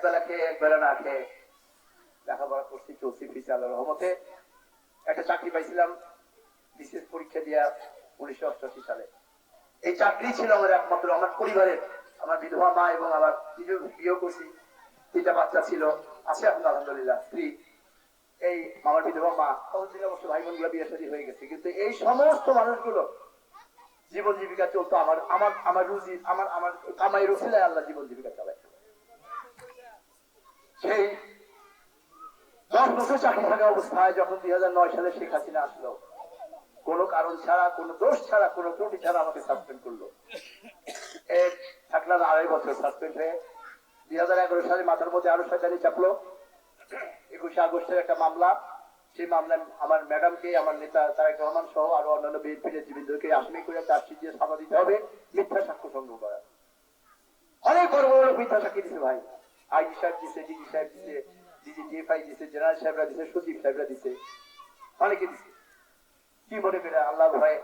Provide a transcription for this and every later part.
একবেলা খেয়ে, একবেলা না খেয়ে লেখাপড়া করছি, চলছি ফিসে রহমতে। একটা চাকরি পাইছিলাম, বিশেষ পরীক্ষা দিয়া উনিশশো অষ্টআশি সালে। এই চাকরি ছিল আমার একমাত্র, আমার পরিবারের, আমার বিধবা মা এবং আমার নিজের বিয়ে করছি, তিনটা বাচ্চা ছিল, আছে এখন আলহামদুলিল্লাহ, স্ত্রী। এই আমার বিধবা মা, ততদিন অবশ্য ভাই বোনগুলো বিয়ে শাদী হয়ে গেছে, কিন্তু এই সমস্ত মানুষগুলো জীবন জীবিকা চলতো আমার আমার আমার রুজি, আমার আমার কামাই রসিলায় আল্লাহ জীবন জীবিকা চালায় সেই দশ সালে শেখ হাসিনা আসলো কারণ ছাড়া দোষ ছাড়া ত্রুটি ছাড়া আমাকে সাসপেন্ড করল। থাকলাম আড়াই বছর সাসপেন্ড হয়ে। দুই সালে মাথার মধ্যে আরও চাপলো। একুশে আগস্টের একটা মামলা। সেই মামলায় আমার ম্যাডামকে, আমার নেতা তারেক রহমান সহ আরও অন্যান্য বিএনপি নেতৃবৃন্দকে আসামি করে চার্জশিট দিয়ে সাজা দিতে হবে, মিথ্যা সাক্ষ্য সংগ্রহ করা। অনেক বড় বড় মিথ্যা সাক্ষী দিছে ভাই। আইজি সাহেব দিছে, ডিজি সাহেব দিছে ডিজি ডিএফআই জেনারেল সাহেবরা দিছে, সচিব সাহেবরা দিছে। অনেকে দিছে। কি মনে করে? আল্লাহ ভয়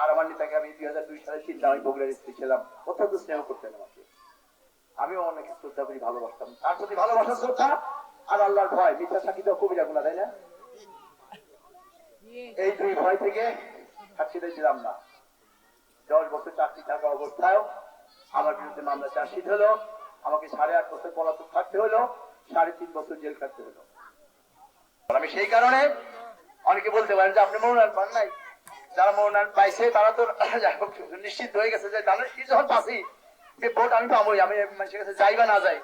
আর আমার নেতাকে আমি দুই হাজার দুই সালে চিন্তা আমি বগুড়ার স্ত্রী ছিলাম। অত্যন্ত স্নেহ করতেন আমাকে। আমিও অনেকে শ্রদ্ধা করি, ভালোবাসতাম। তার প্রতি ভালোবাসা, শ্রদ্ধা আর আল্লাহর ভয়। মিথ্যা সাক্ষী তো কবিরা গুণা তাই না? এই দুই ভয় থেকে সাক্ষীতে ছিলাম না। দশ বছর চাকরি থাকা অবস্থায় আমার বিরুদ্ধে মামলা চার্জশিট হলো। আমাকে সাড়ে আট বছর পলাতক থাকতে হলো। সাড়ে তিন বছর জেল খাটতে হলো। আমি সেই কারণে অনেকে বলতে পারেন যে, আপনি মনোনয়ন পান নাই। যারা মনোনয়ন পাইছে, তারা তো নিশ্চিত হয়ে গেছে যে তাহলে কি যখন পাচ্ছি যে ভোট আমি পাবোই, আমি মানুষের কাছে যাই বা না যাই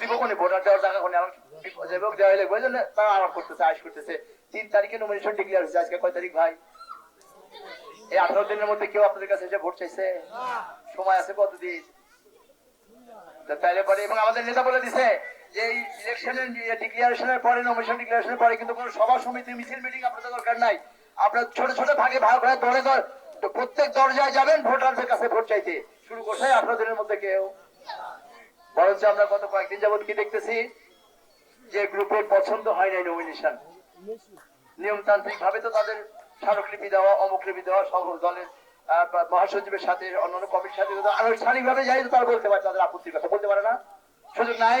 দিব দেওয়ার জায়গা দেওয়া তারা আমার করতেছে, আইস করতেছে। তিন তারিখে নমিনেশন ডিক্লেয়ার হয়েছে, আজকে কয় তারিখ ভাই? এই আঠারো দিনের মধ্যে কেউ আপনাদের কাছে এসে ভোট চাইছে? সময় আছে কতদিন? তাইলে পরে, এবং আমাদের নেতা বলে দিছে যে ইলেকশনের পরে পরে কিন্তু কোনো সভা, সমিতি, মিছিল মিটিং আপনাদের দরকার নাই। আপনার ছোট ছোট ভাগে ভাগ হয়ে দলে দল প্রত্যেক দরজায় যাবেন ভোটারদের কাছে ভোট চাইতে। শুরু করছে আঠারো দিনের মধ্যে কেউ। বরঞ্চ আমরা গত কয়েকদিন যাবত কি দেখতেছি যে গ্রুপের পছন্দ হয় নাই নমিনেশন নিয়মতান্ত্রিক ভাবে তো তাদের স্মারকলিপি দেওয়া অমুকলিপি দেওয়া সব দলের মহাসচিবের সাথে অন্যান্য কমিটির সাথে আনুষ্ঠানিক ভাবে যাই তারা বলতে পারে তাদের আপত্তির কথা। বলতে পারে না। সুযোগ নাই।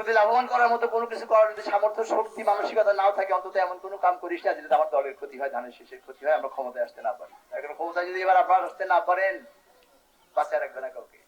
যদি লাভবান করার মতো কোনো কিছু করার, যদি সামর্থ্য, শক্তি, মানসিকতা নাও থাকে, অন্তত এমন কোনো কাম করিস না যেটা আমার দলের ক্ষতি হয়, ধানের শেষের ক্ষতি হয়, আমরা ক্ষমতায় আসতে না পারি। এখন ক্ষমতায় যদি এবার আপনার আসতে না পারেন, বাঁচায় রাখবে না কাউকে।